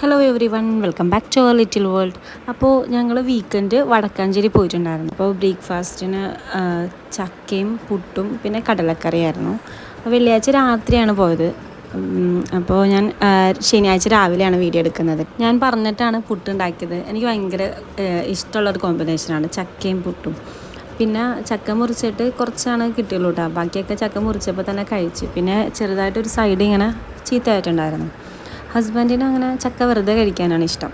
Hello everyone welcome back to our little world അപ്പോൾ ഞങ്ങൾ weekend Vadakkanchery പോയിട്ടുണ്ടായിരുന്നു. അപ്പോൾ ബ്രേക്ക്ഫാസ്റ്റിന് ചക്കയും പുട്ടും പിന്നെ കടലക്കറിയായിരുന്നു. അപ്പോൾ വെള്ളിയാഴ്ച രാത്രിയാണ് പോയത്. അപ്പോൾ ഞാൻ ശനിയാഴ്ച രാവിലെയാണ് വീഡിയോ എടുക്കുന്നത്. ഞാൻ പറഞ്ഞിട്ടാണ് പുട്ട് ഉണ്ടാക്കിയത്. എനിക്ക് ഭയങ്കര ഇഷ്ടമുള്ളൊരു കോമ്പിനേഷനാണ് ചക്കയും പുട്ടും. പിന്നെ ചക്ക മുറിച്ചിട്ട് കുറച്ചാണ് കിട്ടിയുള്ളൂ കേട്ടോ ബാക്കിയൊക്കെ ചക്ക മുറിച്ചപ്പോൾ തന്നെ കഴിച്ചു. പിന്നെ ചെറുതായിട്ടൊരു സൈഡ് ഇങ്ങനെ ചീത്തയായിട്ടുണ്ടായിരുന്നു. ഹസ്ബൻഡിന് അങ്ങനെ ചക്ക വെറുതെ കഴിക്കാനാണ് ഇഷ്ടം.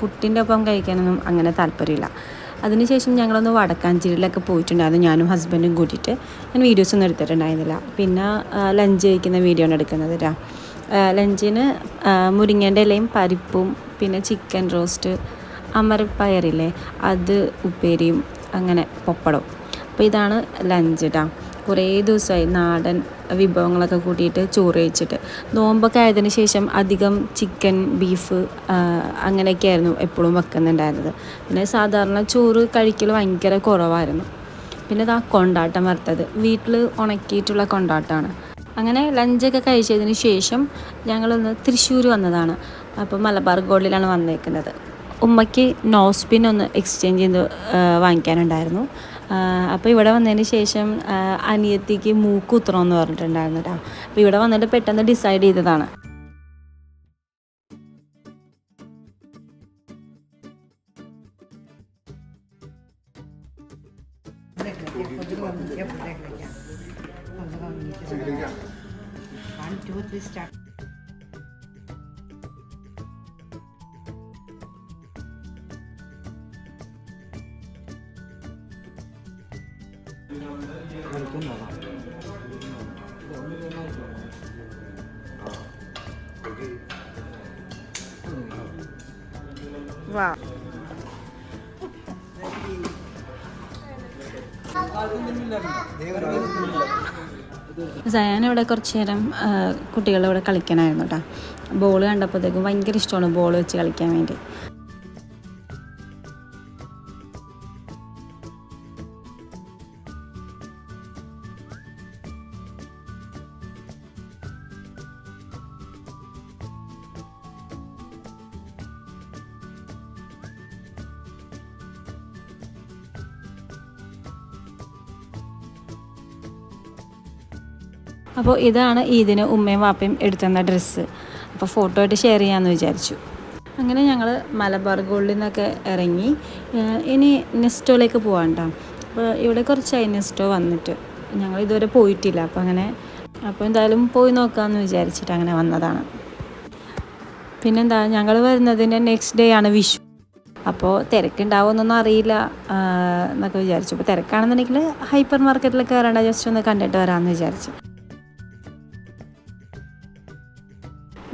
പുട്ടിന്റെ ഒപ്പം കഴിക്കാനൊന്നും അങ്ങനെ താല്പര്യമില്ല. അതിനുശേഷം ഞങ്ങളൊന്ന് വടക്കാഞ്ചേരിയിലൊക്കെ പോയിട്ടുണ്ടായിരുന്നു. ഞാനും ഹസ്ബൻഡും കൂട്ടിയിട്ട് ഞാൻ വീഡിയോസ് ഒന്നും എടുത്തിട്ടുണ്ടായിരുന്നില്ല. പിന്നെ ലഞ്ച് കഴിക്കുന്ന വീഡിയോ ആണ് എടുക്കുന്നത് കേട്ടോ ലഞ്ചിന് മുരിങ്ങേന്റെ ഇലയും പരിപ്പും പിന്നെ ചിക്കൻ റോസ്റ്റ് അമരപ്പയറില്ലേ അത് ഉപ്പേരിയും അങ്ങനെ പപ്പടം അപ്പോൾ ഇതാണ് ലഞ്ച് കേട്ടോ കുറേ ദിവസമായി നാടൻ വിഭവങ്ങളൊക്കെ കൂട്ടിയിട്ട് ചോറ് കഴിച്ചിട്ട്. നോമ്പൊക്കെ ആയതിനു ശേഷം അധികം ചിക്കൻ ബീഫ് അങ്ങനെയൊക്കെയായിരുന്നു എപ്പോഴും വെക്കുന്നുണ്ടായിരുന്നത്. പിന്നെ സാധാരണ ചോറ് കഴിക്കൽ ഭയങ്കര കുറവായിരുന്നു. പിന്നെ ഇതാ കൊണ്ടാട്ടം വറുത്തത്. വീട്ടിൽ ഉണക്കിയിട്ടുള്ള കൊണ്ടാട്ടമാണ്. അങ്ങനെ ലഞ്ചൊക്കെ കഴിച്ചതിന് ശേഷം ഞങ്ങളൊന്ന് തൃശ്ശൂർ വന്നതാണ്. അപ്പോൾ മലബാർ ഗോൾഡിലാണ് വന്നേക്കുന്നത്. ഉമ്മയ്ക്ക് നോസ്പിൻ ഒന്ന് എക്സ്ചേഞ്ച് ചെയ്ത് വാങ്ങിക്കാനുണ്ടായിരുന്നു. അപ്പോൾ ഇവിടെ വന്നതിന് ശേഷം അനിയത്തിക്ക് മൂക്കുത്രം എന്ന് പറഞ്ഞിട്ടുണ്ടായിരുന്നു കേട്ടോ അപ്പോൾ ഇവിടെ വന്നിട്ട് പെട്ടെന്ന് ഡിസൈഡ് ചെയ്തതാണ് One, two, three, start. വാ. ഇവിടെ കുറച്ച് നേരം കുട്ടികളിവിടെ ഇവിടെ കളിക്കാനായിരുന്നു കേട്ടോ ബോൾ കണ്ടപ്പോഴത്തേക്കും ഭയങ്കര ഇഷ്ടമാണ് ബോൾ വെച്ച് കളിക്കാൻ വേണ്ടി. അപ്പോൾ ഇതാണ് ഈദിന് ഉമ്മയും വാപ്പയും എടുത്തുന്ന ഡ്രസ്സ് അപ്പോൾ ഫോട്ടോ ആയിട്ട് ഷെയർ ചെയ്യാമെന്ന് വിചാരിച്ചു. അങ്ങനെ ഞങ്ങൾ മലബാർ ഗോൾഡിൽ നിന്നൊക്കെ ഇറങ്ങി. ഇനി നെസ്റ്റോയിലേക്ക് പോകാണ്ട അപ്പോൾ ഇവിടെ കുറച്ചായി നെസ്റ്റോ വന്നിട്ട്. ഞങ്ങൾ ഇതുവരെ പോയിട്ടില്ല. അപ്പോൾ അങ്ങനെ അപ്പോൾ എന്തായാലും പോയി നോക്കാമെന്ന് വിചാരിച്ചിട്ട് അങ്ങനെ വന്നതാണ്. പിന്നെന്താ ഞങ്ങൾ വരുന്നതിന്റെ നെക്സ്റ്റ് ഡേ ആണ് വിഷു. അപ്പോൾ തിരക്കുണ്ടാവുമെന്നൊന്നും അറിയില്ല എന്നൊക്കെ വിചാരിച്ചു. അപ്പോൾ തിരക്കാണെന്നുണ്ടെങ്കിൽ ഹൈപ്പർ മാർക്കറ്റിൽ കയറേണ്ട ജസ്റ്റ് ഒന്ന് കണ്ടിട്ട് വരാമെന്ന് വിചാരിച്ചു.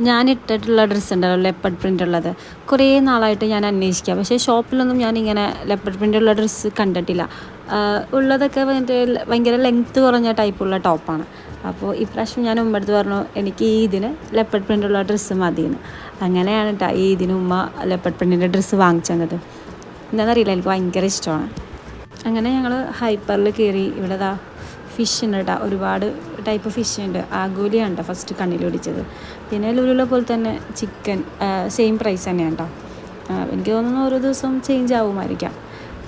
ഞാൻ ഇട്ടിട്ടുള്ള ഡ്രസ്സ് ഉണ്ടല്ലോ ലെപ്പഡ് പ്രിന്റ് ഉള്ളത്. കുറേ നാളായിട്ട് ഞാൻ അന്വേഷിക്കുക പക്ഷേ ഷോപ്പിലൊന്നും ഞാൻ ഇങ്ങനെ ലെപ്പഡ് പ്രിന്റ് ഉള്ള ഡ്രസ്സ് കണ്ടിട്ടില്ല. ഉള്ളതൊക്കെ വന്നിട്ട് ഭയങ്കര ലെങ്ത്ത് കുറഞ്ഞ ടൈപ്പുള്ള ടോപ്പാണ് അപ്പോൾ ഇപ്രാവശ്യം ഞാൻ ഉമ്മടുത്ത് പറഞ്ഞു എനിക്ക് ഈ ഇതിന് ലെപ്പഡ് പ്രിന്റ് ഉള്ള ഡ്രസ്സ് മതിയെന്ന് അങ്ങനെയാണ് കേട്ടോ ഈ ഇതിന് ഉമ്മ ലെപ്പഡ് പ്രിന്റിന്റെ ഡ്രസ്സ് വാങ്ങിച്ചത് എന്താണെന്നറിയില്ല എനിക്ക് ഭയങ്കര ഇഷ്ടമാണ്. അങ്ങനെ ഞങ്ങൾ ഹൈപ്പറിൽ കയറി ഇവിടെ ദാ ഫിഷ് ഉണ്ട് കേട്ടോ ഒരുപാട് ടൈപ്പ് ഫിഷ് ഉണ്ട്. ആഗൂലിയാണ് കേട്ടോ ഫസ്റ്റ് കണ്ണിൽ പിടിച്ചത്. പിന്നെ ലുലുള്ള പോലെ തന്നെ ചിക്കൻ സെയിം പ്രൈസ് തന്നെയാണ് കേട്ടോ ആ, എനിക്ക് തോന്നുന്നു ഓരോ ദിവസവും ചേഞ്ച് ആവുമായിരിക്കാം.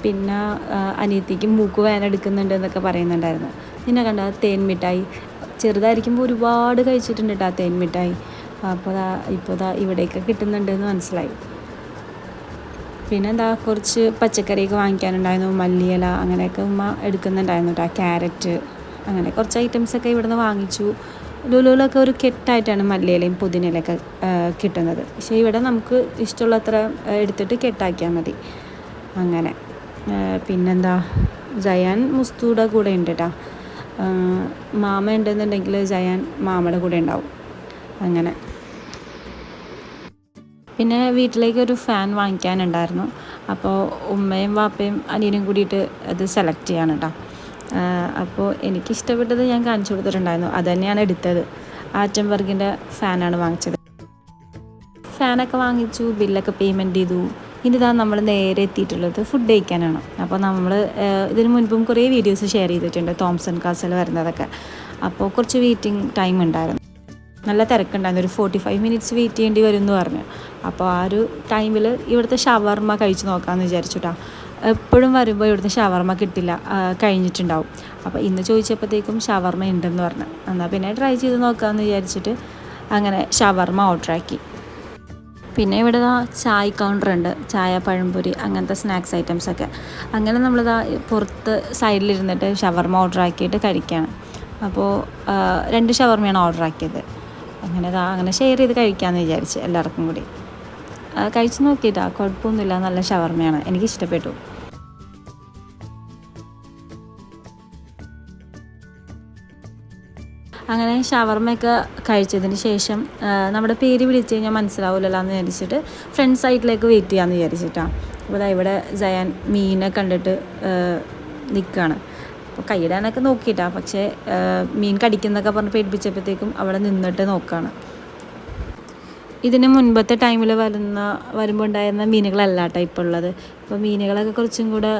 പിന്നെ ആ, അനിയത്തിക്ക് മൂക്ക് വേന എടുക്കുന്നുണ്ട് എന്നൊക്കെ പറയുന്നുണ്ടായിരുന്നു. പിന്നെ കണ്ട തേൻ മിഠായി? ചെറുതായിരിക്കുമ്പോൾ ഒരുപാട് കഴിച്ചിട്ടുണ്ട് കേട്ടോ തേൻ മിഠായി. അപ്പോൾ ദാ ഇപ്പോൾ ദാ ഇവിടെയൊക്കെ കിട്ടുന്നുണ്ടെന്ന് മനസ്സിലായി. പിന്നെ എന്താ കുറച്ച് പച്ചക്കറിയൊക്കെ വാങ്ങിക്കാനുണ്ടായിരുന്നു. മല്ലിയില അങ്ങനെയൊക്കെ ഉമ്മ എടുക്കുന്നുണ്ടായിരുന്നു കേട്ടോ ക്യാരറ്റ്. അങ്ങനെ കുറച്ച് ഐറ്റംസൊക്കെ ഇവിടുന്ന് വാങ്ങിച്ചു. ലുലുവിലൊക്കെ ഒരു കെട്ടായിട്ടാണ് മല്ലിയിലയും പുതിനയിലൊക്കെ കിട്ടുന്നത്. പക്ഷേ ഇവിടെ നമുക്ക് ഇഷ്ടമുള്ളത്ര അത്ര എടുത്തിട്ട് കെട്ടാക്കിയാൽ മതി. അങ്ങനെ പിന്നെന്താ? ജയാൻ മുസ്തൂടെ കൂടെ ഉണ്ട് കേട്ടോ മാമ ഉണ്ടെന്നുണ്ടെങ്കിൽ ജയാൻ മാമയുടെ കൂടെ ഉണ്ടാവും. അങ്ങനെ. പിന്നെ വീട്ടിലേക്ക് ഒരു ഫാൻ വാങ്ങിക്കാനുണ്ടായിരുന്നു. അപ്പോൾ ഉമ്മയും വാപ്പയും അനിയനും കൂടിയിട്ട് അത് സെലക്ട് ചെയ്യാനുണ്ടോ അപ്പോൾ എനിക്കിഷ്ടപ്പെട്ടത് ഞാൻ കാണിച്ചു കൊടുത്തിട്ടുണ്ടായിരുന്നു. അത് തന്നെയാണ് എടുത്തത് ആറ്റംബർഗിന്റെ ഫാനാണ് വാങ്ങിച്ചത്. ഫാനൊക്കെ വാങ്ങിച്ചു ബില്ലൊക്കെ പേയ്മെന്റ് ചെയ്തു. ഇനി ഇതാണ് നമ്മൾ നേരെ എത്തിയിട്ടുള്ളത് ഫുഡ് കഴിക്കാനാണ്. അപ്പോൾ നമ്മൾ ഇതിന് മുൻപും കുറേ വീഡിയോസ് ഷെയർ ചെയ്തിട്ടുണ്ട് തോംസൺ കാസിൽ വരുന്നതൊക്കെ. അപ്പോൾ കുറച്ച് വെയിറ്റിംഗ് ടൈം ഉണ്ടായിരുന്നു. നല്ല തിരക്കുണ്ടായിരുന്നു. ഒരു ഫോർട്ടി ഫൈവ് മിനിറ്റ്സ് വെയിറ്റ് ചെയ്യേണ്ടി വരും എന്ന് പറഞ്ഞു. അപ്പോൾ ആ ഒരു ടൈമിൽ ഇവിടുത്തെ ഷവർമ്മ കഴിച്ച് നോക്കാമെന്ന് വിചാരിച്ചുട്ടാ എപ്പോഴും വരുമ്പോൾ ഇവിടുന്ന് ഷവർമ കിട്ടില്ല കഴിഞ്ഞിട്ടുണ്ടാവും. അപ്പോൾ ഇന്ന് ചോദിച്ചപ്പോഴത്തേക്കും ഷവർമ്മ ഉണ്ടെന്ന് പറഞ്ഞു. എന്നാൽ പിന്നെ ട്രൈ ചെയ്ത് നോക്കാമെന്ന് വിചാരിച്ചിട്ട് അങ്ങനെ ഷവർമ ഓർഡറാക്കി പിന്നെ ഇവിടെ ദാ ചായ കൗണ്ടർ ഉണ്ട് ചായ പഴംപൊരി അങ്ങനത്തെ സ്നാക്സ് ഐറ്റംസ് ഒക്കെ. അങ്ങനെ നമ്മളിതാ പുറത്ത് സൈഡിലിരുന്നിട്ട് ഷവർമ ഓർഡർ ആക്കിയിട്ട് കഴിക്കുകയാണ് അപ്പോൾ രണ്ട് ഷവർമയാണ് ഓർഡർ ആക്കിയത്. അങ്ങനെ ദാ അങ്ങനെ ഷെയർ ചെയ്ത് കഴിക്കാമെന്ന് വിചാരിച്ച് എല്ലാവർക്കും കൂടി. കഴിച്ച് നോക്കിയിട്ടാ കുഴപ്പമൊന്നുമില്ല നല്ല ഷവർമയാണ് എനിക്ക് ഇഷ്ടപ്പെട്ടു അങ്ങനെ ഷവർമ്മയൊക്കെ കഴിച്ചതിന് ശേഷം നമ്മുടെ പേര് വിളിച്ച് കഴിഞ്ഞാൽ മനസ്സിലാവില്ലല്ലോ എന്ന് വിചാരിച്ചിട്ട് ഫ്രണ്ട് സൈഡിലേക്ക് വെയിറ്റ് ചെയ്യാമെന്ന് വിചാരിച്ചിട്ടാണ് അപ്പോൾ ഇവിടെ ജയാൻ മീനെ കണ്ടിട്ട് നിൽക്കുകയാണ് അപ്പോൾ കൈയിടാനൊക്കെ നോക്കിയിട്ടാ. പക്ഷേ മീൻ കടിക്കുന്നൊക്കെ പറഞ്ഞ് പേടിപ്പിച്ചപ്പോഴത്തേക്കും അവിടെ നിന്നിട്ട് നോക്കുകയാണ് ഇതിന് മുൻപത്തെ ടൈമിൽ വരുന്ന വരുമ്പോൾ ഉണ്ടായിരുന്ന മീനുകളല്ല കേട്ടോ ഇപ്പോൾ ഉള്ളത് ഇപ്പോൾ മീനുകളൊക്കെ കുറച്ചും കൂടെ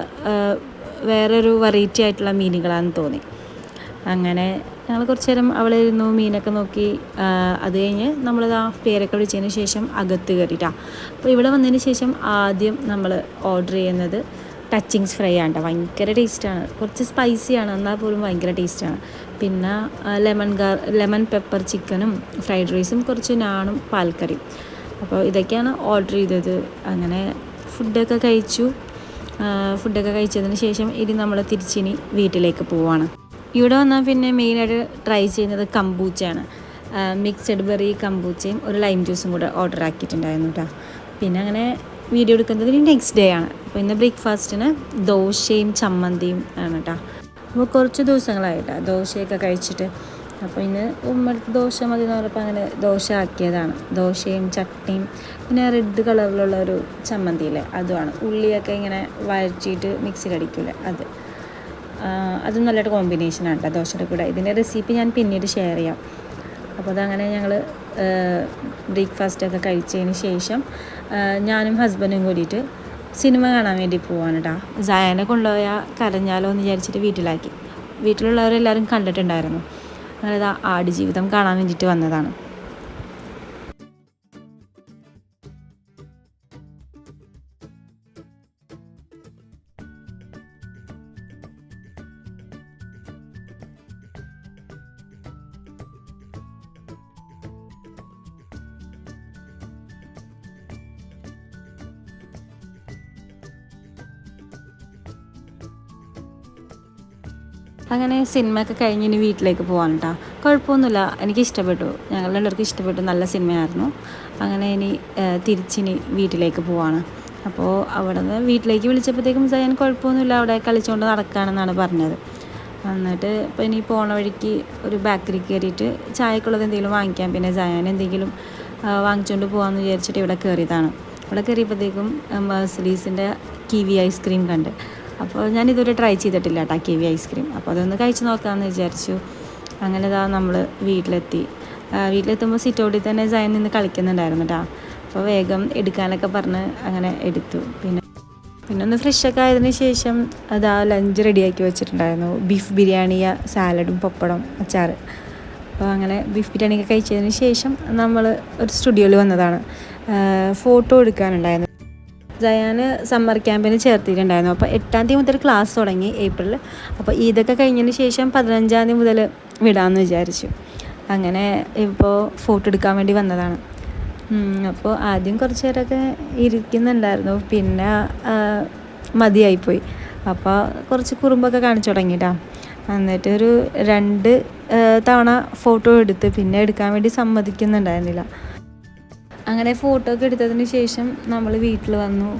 വേറൊരു വെറൈറ്റി ആയിട്ടുള്ള മീനുകളാണെന്ന് തോന്നി. അങ്ങനെ ഞങ്ങൾ കുറച്ച് നേരം അവിടെ ഇരുന്നു മീനൊക്കെ നോക്കി. ആ, അത് കഴിഞ്ഞ് നമ്മളിതാ പേരൊക്കെ വിളിച്ചതിന് ശേഷം അകത്ത് കയറിയിട്ടാ അപ്പോൾ ഇവിടെ വന്നതിന് ശേഷം ആദ്യം നമ്മൾ ഓർഡർ ചെയ്യുന്നത് ടച്ചിങ്സ് ഫ്രൈ ആണ്. ഭയങ്കര ടേസ്റ്റാണ് കുറച്ച് സ്പൈസിയാണ് എന്നാൽ പോലും ഭയങ്കര ടേസ്റ്റാണ് പിന്നെ ലെമൺ ഗാർ ലെമൺ പെപ്പർ ചിക്കനും ഫ്രൈഡ് റൈസും കുറച്ച് നാണും പാൽക്കറിയും. അപ്പോൾ ഇതൊക്കെയാണ് ഓർഡർ ചെയ്തത്. അങ്ങനെ ഫുഡൊക്കെ കഴിച്ചു. ആ, ഫുഡൊക്കെ കഴിച്ചതിന് ശേഷം ഇനി നമ്മൾ തിരിച്ചിനി വീട്ടിലേക്ക് പോവാണ്. ഇവിടെ വന്നാൽ പിന്നെ മെയിനായിട്ട് ട്രൈ ചെയ്യുന്നത് കമ്പൂച്ചയാണ് മിക്സഡ് ബെറി കമ്പൂച്ചയും ഒരു ലൈം ജ്യൂസും കൂടെ ഓർഡർ ആക്കിയിട്ടുണ്ടായിരുന്നു കേട്ടോ പിന്നെ അങ്ങനെ വീഡിയോ എടുക്കുന്നത് നെക്സ്റ്റ് ഡേ ആണ്. അപ്പോൾ ഇന്ന് ബ്രേക്ക്ഫാസ്റ്റിന് ദോശയും ചമ്മന്തിയും ആണ് കേട്ടോ അപ്പോൾ കുറച്ച് ദിവസങ്ങളായിട്ട് ദോശയൊക്കെ കഴിച്ചിട്ട്. അപ്പോൾ ഇന്ന് ഉമ്മടുത്ത് ദോശ മതി എന്ന് പറഞ്ഞപ്പോൾ അങ്ങനെ ദോശ ആക്കിയതാണ്. ദോശയും ചട്ടിയും പിന്നെ റെഡ് കളറിലുള്ള ഒരു ചമ്മന്തിയില്ലേ അതുമാണ്. ഉള്ളിയൊക്കെ ഇങ്ങനെ വഴറ്റിയിട്ട് അടിക്കില്ലേ അത്. അതും നല്ലൊരു കോമ്പിനേഷനാണ് കേട്ടോ ദോശയുടെ കൂടെ. ഇതിന്റെ റെസിപ്പി ഞാൻ പിന്നീട് ഷെയർ ചെയ്യാം. അപ്പോൾ അതങ്ങനെ ഞങ്ങൾ ബ്രേക്ക്ഫാസ്റ്റൊക്കെ കഴിച്ചതിന് ശേഷം ഞാനും ഹസ്ബൻഡും കൂടിയിട്ട് സിനിമ കാണാൻ വേണ്ടി പോവാണ് കേട്ടോ ജയനെ കൊണ്ടുപോയ കരഞ്ഞാലോ എന്ന് വിചാരിച്ചിട്ട് വീട്ടിലാക്കി. വീട്ടിലുള്ളവരെല്ലാവരും കണ്ടിട്ടുണ്ടായിരുന്നു. അങ്ങനെ ആടുജീവിതം കാണാൻ വേണ്ടിയിട്ട് വന്നതാണ്. അങ്ങനെ സിനിമയൊക്കെ കഴിഞ്ഞ് ഇനി വീട്ടിലേക്ക് പോകാൻ കേട്ടോ കുഴപ്പമൊന്നുമില്ല. എനിക്ക് ഇഷ്ടപ്പെട്ടു. ഞങ്ങളുടെ എല്ലാവർക്കും ഇഷ്ടപ്പെട്ടു. നല്ല സിനിമയായിരുന്നു. അങ്ങനെ ഇനി തിരിച്ചിനി വീട്ടിലേക്ക് പോവാണ്. അപ്പോൾ അവിടെ നിന്ന് വീട്ടിലേക്ക് വിളിച്ചപ്പോഴത്തേക്കും സയൻ കുഴപ്പമൊന്നുമില്ല. അവിടെ കളിച്ചുകൊണ്ട് നടക്കുകയാണെന്നാണ് പറഞ്ഞത്. എന്നിട്ട് ഇപ്പോൾ ഇനി പോണ വഴിക്ക് ഒരു ബേക്കറി കയറിയിട്ട് ചായക്കുള്ളത് എന്തെങ്കിലും വാങ്ങിക്കാം. പിന്നെ ജയാൻ എന്തെങ്കിലും വാങ്ങിച്ചുകൊണ്ട് പോകാമെന്ന് വിചാരിച്ചിട്ട് ഇവിടെ കയറിയതാണ്. ഇവിടെ കയറിയപ്പോഴത്തേക്കും മേഴ്സലീസിന്റെ കിവി ഐസ്ക്രീം കണ്ട്. അപ്പോൾ ഞാൻ ഇതുവരെ ട്രൈ ചെയ്തിട്ടില്ല കേട്ടോ കിവി ഐസ്ക്രീം അപ്പോൾ അതൊന്ന് കഴിച്ച് നോക്കാമെന്ന് വിചാരിച്ചു. അങ്ങനെ ഇതാ നമ്മൾ വീട്ടിലെത്തി. വീട്ടിലെത്തുമ്പോൾ സിറ്റൗട്ടിൽ തന്നെ ജയൻ നിന്ന് കളിക്കുന്നുണ്ടായിരുന്നു കേട്ടോ അപ്പോൾ വേഗം എടുക്കാനൊക്കെ പറഞ്ഞ് അങ്ങനെ എടുത്തു. പിന്നെ പിന്നെ ഒന്ന് ഫ്രഷൊക്കെ ആയതിനു ശേഷം അതാ ലഞ്ച് റെഡിയാക്കി വെച്ചിട്ടുണ്ടായിരുന്നു. ബീഫ് ബിരിയാണി സാലഡും പപ്പടം അച്ചാറ് അപ്പോൾ അങ്ങനെ ബീഫ് ബിരിയാണിയൊക്കെ കഴിച്ചതിന് ശേഷം നമ്മൾ ഒരു സ്റ്റുഡിയോയിൽ വന്നതാണ്. ഫോട്ടോ എടുക്കാനുണ്ടായിരുന്നു. ജയാന് സമ്മർ ക്യാമ്പിന് ചേർത്തിട്ടുണ്ടായിരുന്നു. അപ്പോൾ എട്ടാം തീയതി മുതൽ ക്ലാസ് തുടങ്ങി ഏപ്രിൽ അപ്പോൾ ഇതൊക്കെ കഴിഞ്ഞതിന് ശേഷം പതിനഞ്ചാം തീയതി മുതൽ വിടാമെന്ന് വിചാരിച്ചു. അങ്ങനെ ഇപ്പോൾ ഫോട്ടോ എടുക്കാൻ വേണ്ടി വന്നതാണ്. അപ്പോൾ ആദ്യം കുറച്ച് നേരമൊക്കെ ഇരിക്കുന്നുണ്ടായിരുന്നു. പിന്നെ മതിയായിപ്പോയി. അപ്പോൾ കുറച്ച് കുറുമ്പൊക്കെ കാണിച്ചു തുടങ്ങിയിട്ടാ എന്നിട്ട് ഒരു രണ്ട് തവണ ഫോട്ടോ എടുത്ത് പിന്നെ എടുക്കാൻ വേണ്ടി സമ്മതിക്കുന്നുണ്ടായിരുന്നില്ല. അങ്ങനെ ഫോട്ടോ ഒക്കെ എടുത്തതിന് ശേഷം നമ്മൾ വീട്ടിൽ വന്നു.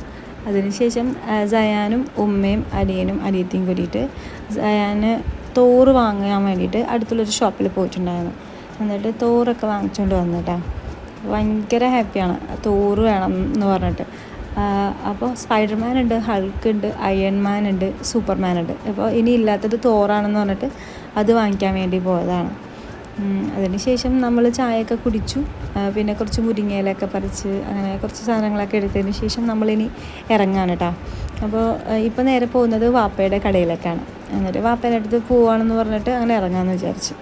അതിനുശേഷം ശേഷം സയാനും ഉമ്മയും അനിയനും അനിയത്തിയും കൂടിയിട്ട് സയാന് തോറ് വാങ്ങാൻ വേണ്ടിയിട്ട് അടുത്തുള്ളൊരു ഷോപ്പിൽ പോയിട്ടുണ്ടായിരുന്നു. എന്നിട്ട് തോറൊക്കെ വാങ്ങിച്ചുകൊണ്ട് വന്നു കേട്ടോ ഭയങ്കര ഹാപ്പിയാണ് തോറ് വേണം എന്ന് പറഞ്ഞിട്ട്. അപ്പോൾ സ്പൈഡർമാൻ ഉണ്ട് ഹൾക്ക് ഉണ്ട് അയൺമാൻ ഉണ്ട് സൂപ്പർമാൻ ഉണ്ട്. അപ്പോൾ ഇനി ഇല്ലാത്തത് തോറാണെന്ന് പറഞ്ഞിട്ട് അത് വാങ്ങിക്കാൻ വേണ്ടി പോയതാണ്. അതിനുശേഷം നമ്മൾ ചായയൊക്കെ കുടിച്ചു. പിന്നെ കുറച്ച് മുരിങ്ങയിലൊക്കെ പറിച്ച് അങ്ങനെ കുറച്ച് സാധനങ്ങളൊക്കെ എടുത്തതിന് ശേഷം നമ്മളിനി ഇറങ്ങാണ് കേട്ടോ അപ്പോൾ ഇപ്പോൾ നേരെ പോകുന്നത് വാപ്പയുടെ കടയിലേക്കാണ്. എന്നിട്ട് വാപ്പേന്റെ അടുത്ത് പോവാണെന്ന് പറഞ്ഞിട്ട് അങ്ങനെ ഇറങ്ങാമെന്ന് വിചാരിച്ചു.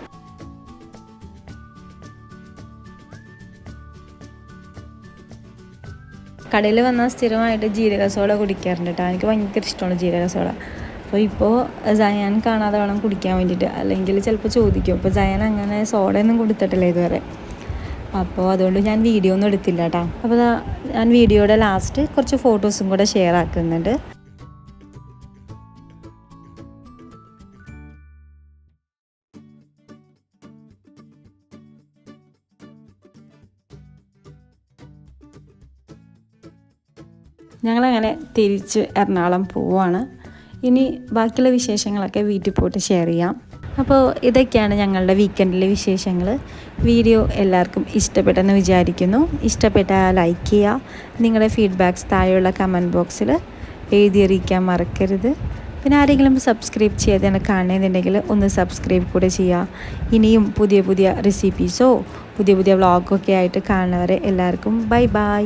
കടയിൽ വന്നാൽ സ്ഥിരമായിട്ട് ജീരക സോഡ കുടിക്കാറുണ്ട് കേട്ടോ എനിക്ക് ഭയങ്കര ഇഷ്ടമാണ് ജീരക സോഡ അപ്പോൾ ഇപ്പോൾ ജയാൻ കാണാതെ വേണം കുടിക്കാൻ വേണ്ടിയിട്ട്. അല്ലെങ്കിൽ ചിലപ്പോൾ ചോദിക്കും അപ്പോൾ ജയാൻ അങ്ങനെ സോഡയൊന്നും കൊടുത്തിട്ടില്ല ഇതുവരെ? അപ്പോൾ അതുകൊണ്ട് ഞാൻ വീഡിയോ ഒന്നും എടുത്തില്ല കേട്ടോ അപ്പോൾ ഞാൻ വീഡിയോയുടെ ലാസ്റ്റ് കുറച്ച് ഫോട്ടോസും കൂടെ ഷെയർ ആക്കുന്നുണ്ട്. ഞങ്ങളങ്ങനെ തിരിച്ച് എറണാകുളം പോവാണ്. ഇനി ബാക്കിയുള്ള വിശേഷങ്ങളൊക്കെ വീട്ടിൽ പോയിട്ട് ഷെയർ ചെയ്യാം. അപ്പോൾ ഇതൊക്കെയാണ് ഞങ്ങളുടെ വീക്കെൻഡിലെ വിശേഷങ്ങൾ വീഡിയോ എല്ലാവർക്കും ഇഷ്ടപ്പെട്ടെന്ന് വിചാരിക്കുന്നു. ഇഷ്ടപ്പെട്ടാൽ ലൈക്ക് ചെയ്യുക. നിങ്ങളുടെ ഫീഡ്ബാക്ക്സ് താഴെയുള്ള കമന്റ് ബോക്സിൽ എഴുതിയറിയിക്കാൻ മറക്കരുത്. പിന്നെ ആരെങ്കിലും സബ്സ്ക്രൈബ് ചെയ്യാതെ കാണുന്നുണ്ടെങ്കിൽ ഒന്ന് സബ്സ്ക്രൈബ് കൂടെ ചെയ്യുക. ഇനിയും പുതിയ പുതിയ റെസിപ്പീസോ പുതിയ പുതിയ വ്ളോഗൊക്കെ ആയിട്ട് കാണുന്നവരെ എല്ലാവർക്കും ബൈ ബൈ